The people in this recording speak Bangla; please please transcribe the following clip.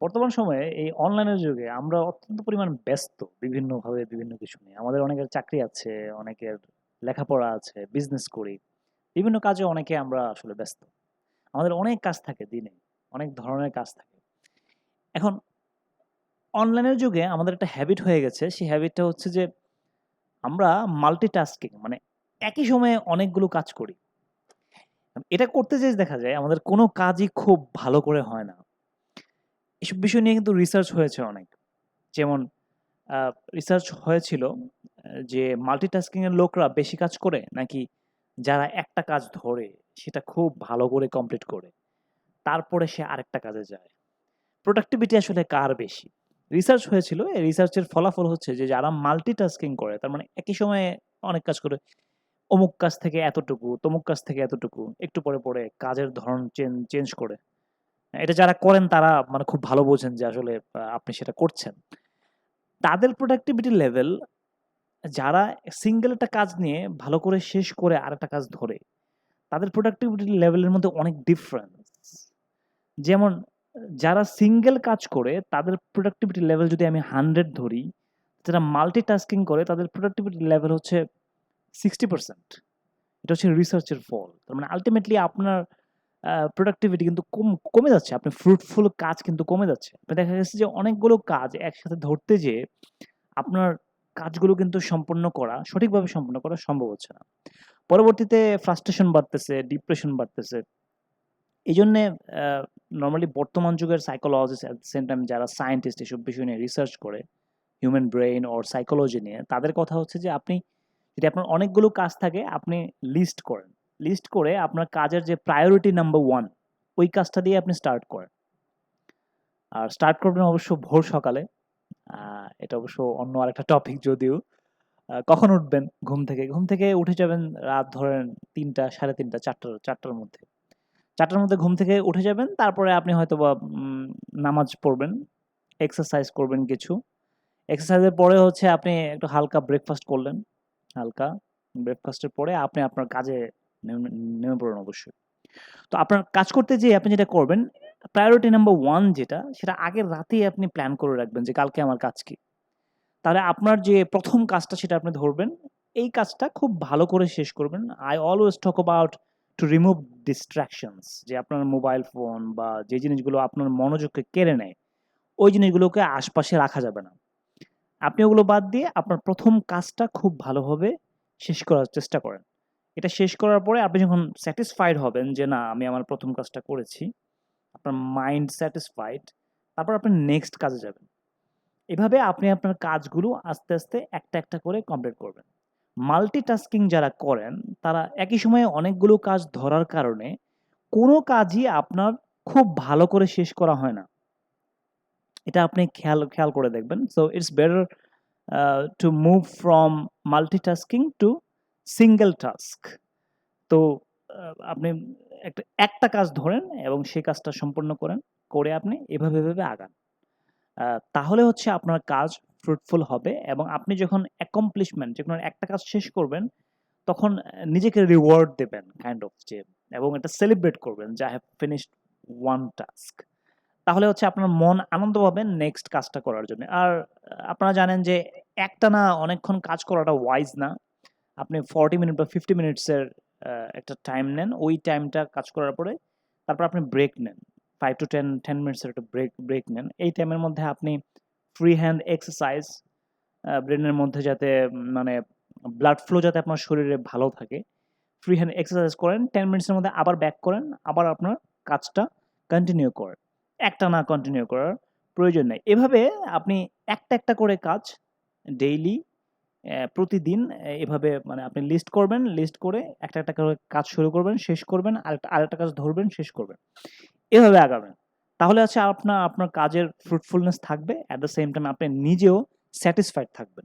বর্তমান সময়ে এই অনলাইনের যুগে আমরা অত্যন্ত পরিমাণ ব্যস্ত বিভিন্নভাবে বিভিন্ন কিছু নিয়ে। আমাদের অনেকের চাকরি আছে, অনেকের লেখাপড়া আছে, বিজনেস করি। বিভিন্ন কাজে অনেকে আমরা আসলে ব্যস্ত। আমাদের অনেক কাজ থাকে দিনে। অনেক ধরনের কাজ থাকে। এখন অনলাইনের যুগে আমাদের একটা হ্যাবিট হয়ে গেছে। সেই হ্যাবিটটা হচ্ছে যে আমরা মাল্টিটাস্কিং মানে একই সময়ে অনেকগুলো কাজ করি। এটা করতে যেয়ে দেখা যায় আমাদের কোনো কাজই খুব ভালো করে হয় না। এসব বিষয় নিয়ে কিন্তু রিসার্চ হয়েছে অনেক। যেমন রিসার্চ হয়েছিল যে মাল্টিটাস্কিং এর লোকরা বেশি কাজ করে নাকি যারা একটা কাজ ধরে সেটা খুব ভালো করে কমপ্লিট করে। তারপরে সে আরেকটা কাজে যায়। প্রোডাক্টিভিটি আসলে কার বেশি? রিসার্চ হয়েছিল। এই রিসার্চের ফলাফল হচ্ছে যে যারা মাল্টিটাস্কিং করে তার মানে একই সময়ে অনেক কাজ করে। অমুক কাজ থেকে এতটুকু, তমুক কাজ থেকে এতটুকু, একটু পরে, পরে কাজের ধরন চেন চেঞ্জ করে। এটা যারা করেন তারা মানে খুব ভালো বোঝেন যে আসলে আপনি সেটা করছেন। তাদের প্রোডাক্টিভিটি লেভেল যারা সিঙ্গেল একটা কাজ নিয়ে ভালো করে শেষ করে আরেকটা কাজ ধরে, তাদের প্রোডাক্টিভিটি লেভেলের মধ্যে অনেক ডিফারেন্স। যেমন যারা সিঙ্গেল কাজ করে তাদের প্রোডাক্টিভিটি লেভেল যদি আমি 100 ধরি, যারা মাল্টিটাস্কিং করে তাদের প্রোডাক্টিভিটি লেভেল হচ্ছে 60% এটা হচ্ছে রিসার্চের ফল। তার মানে আলটিমেটলি আপনার প্রোডাক্টিভিটি কিন্তু কম যাচ্ছে। আপনার ফ্রুটফুল কাজ কিন্তু কমে যাচ্ছে। দেখা গেছে যে অনেকগুলো কাজ একসাথে ধরতে যেয়ে আপনার কাজগুলো কিন্তু সম্পন্ন করা সঠিকভাবে সম্পন্ন করা সম্ভব হচ্ছে না। পরবর্তীতে ফ্রাস্ট্রেশন বাড়তেছে, ডিপ্রেশন বাড়তেছে। এই জন্যে নর্মালি বর্তমান যুগের সাইকোলজিস্ট দ্য সেম টাইম যারা সায়েন্টিস্ট এসব বিষয় নিয়ে রিসার্চ করে, হিউম্যান ব্রেইন ওর সাইকোলজি নিয়ে তাদের কথা হচ্ছে যে আপনি যদি আপনার অনেকগুলো কাজ থাকে আপনি লিস্ট করেন। লিস্ট করে আপনার কাজের যে প্রায়োরিটি নাম্বার ওয়ান ওই কাজটা দিয়ে আপনি স্টার্ট করেন। আর স্টার্ট করবেন অবশ্য ভোর সকালে। এটা অবশ্য অন্য আরেকটা টপিক যদিও। কখন উঠবেন ঘুম থেকে? ঘুম থেকে উঠে যাবেন রাত ধরেন ৩টা, ৩:৩০, ৪টা ৪টার মধ্যে। ৪টার মধ্যে ঘুম থেকে উঠে যাবেন। তারপরে আপনি হয়তো বা নামাজ পড়বেন, এক্সারসাইজ করবেন কিছু। এক্সারসাইজের পরে হচ্ছে আপনি একটু হালকা ব্রেকফাস্ট করলেন। হালকা ব্রেকফাস্টের পরে আপনি আপনার কাজে নেমে অবশ্যই। তো আপনার কাজ করতে যেয়ে আপনি যেটা করবেন, প্রায়োরিটি নাম্বার 1 যেটা সেটা আগের রাতেই আপনি প্ল্যান করে রাখবেন যে কালকে আমার কাজ কি? তাহলে আপনার যে ১ম কাজটা সেটা আপনি ধরবেন। এই কাজটা খুব ভালো করে শেষ করবেন। I always talk about to remove distractions যে আপনার মোবাইল ফোন বা যে জিনিসগুলো আপনার মনোযোগকে কেড়ে নেয়, ওই জিনিসগুলোকে আশপাশে রাখা যাবে না। আপনি ওগুলো বাদ দিয়ে আপনার ১ম কাজটা খুব ভালোভাবে শেষ করার চেষ্টা করেন। এটা শেষ করার পরে আপনি যখন স্যাটিসফাইড হবেন যে না আমি আমার প্রথম কাজটা করেছি, আপনার মাইন্ড স্যাটিসফাইড, তারপর আপনি নেক্সট কাজে যাবেন। এভাবে আপনি আপনার কাজগুলো আস্তে, আস্তে একটা, একটা করে কমপ্লিট করবেন। মাল্টিটাস্কিং যারা করেন তারা একই সময়ে অনেকগুলো কাজ ধরার কারণে কোনো কাজই আপনার খুব ভালো করে শেষ করা হয় না। এটা আপনি খেয়াল খেয়াল করে দেখবেন। So it's better to move from multitasking to single task. তো আপনি একটা একটা কাজ ধরেন এবং সেই কাজটা সম্পন্ন করেন। করে আপনি এভাবে, এভাবে আগান। তাহলে হচ্ছে আপনার কাজ ফ্রুটফুল হবে এবং আপনি যখন অ্যাকমপ্লিশমেন্ট যেকোনো একটা কাজ শেষ করবেন, তখন নিজেকে রিওয়ার্ড দেবেন কাইন্ড অফ যে এবং এটা সেলিব্রেট করবেন যে I have finished one task তাহলে হচ্ছে আপনার মন আনন্দ পাবেন নেক্সট কাজটা করার জন্য। আর আপনারা জানেন যে একটা না অনেকক্ষণ কাজ করাটা ওয়াইজ না। আপনি 40 মিনিট বা ফিফটি মিনিটসের একটা টাইম নেন। ওই টাইমটা কাজ করার পরে তারপর আপনি ব্রেক নেন। ফাইভ টু টেন টেন মিনিটসের একটা ব্রেক ব্রেক নেন। এই টাইমের মধ্যে আপনি ফ্রি হ্যান্ড এক্সারসাইজ ব্রেনের মধ্যে যাতে মানে ব্লাড ফ্লো যাতে আপনার শরীরে ভালো থাকে, ফ্রি হ্যান্ড এক্সারসাইজ করেন। টেন মিনিটসের মধ্যে আবার ব্যাক করেন। আবার আপনার কাজটা কন্টিনিউ করেন। একটা না কন্টিনিউ করার প্রয়োজন নেই। এভাবে আপনি একটা, একটা করে কাজ ডেইলি প্রতিদিন এভাবে মানে আপনি লিস্ট করবেন। লিস্ট করে একটা, একটা করে কাজ শুরু করবেন, শেষ করবেন। আরেকটা আরেকটা কাজ ধরবেন, শেষ করবেন। এভাবে আগাবেন। তাহলে আছে আপনার আপনার কাজের ফ্রুটফুলনেস থাকবে। অ্যাট দ্য সেম টাইম আপনি নিজেও স্যাটিসফাইড থাকবেন।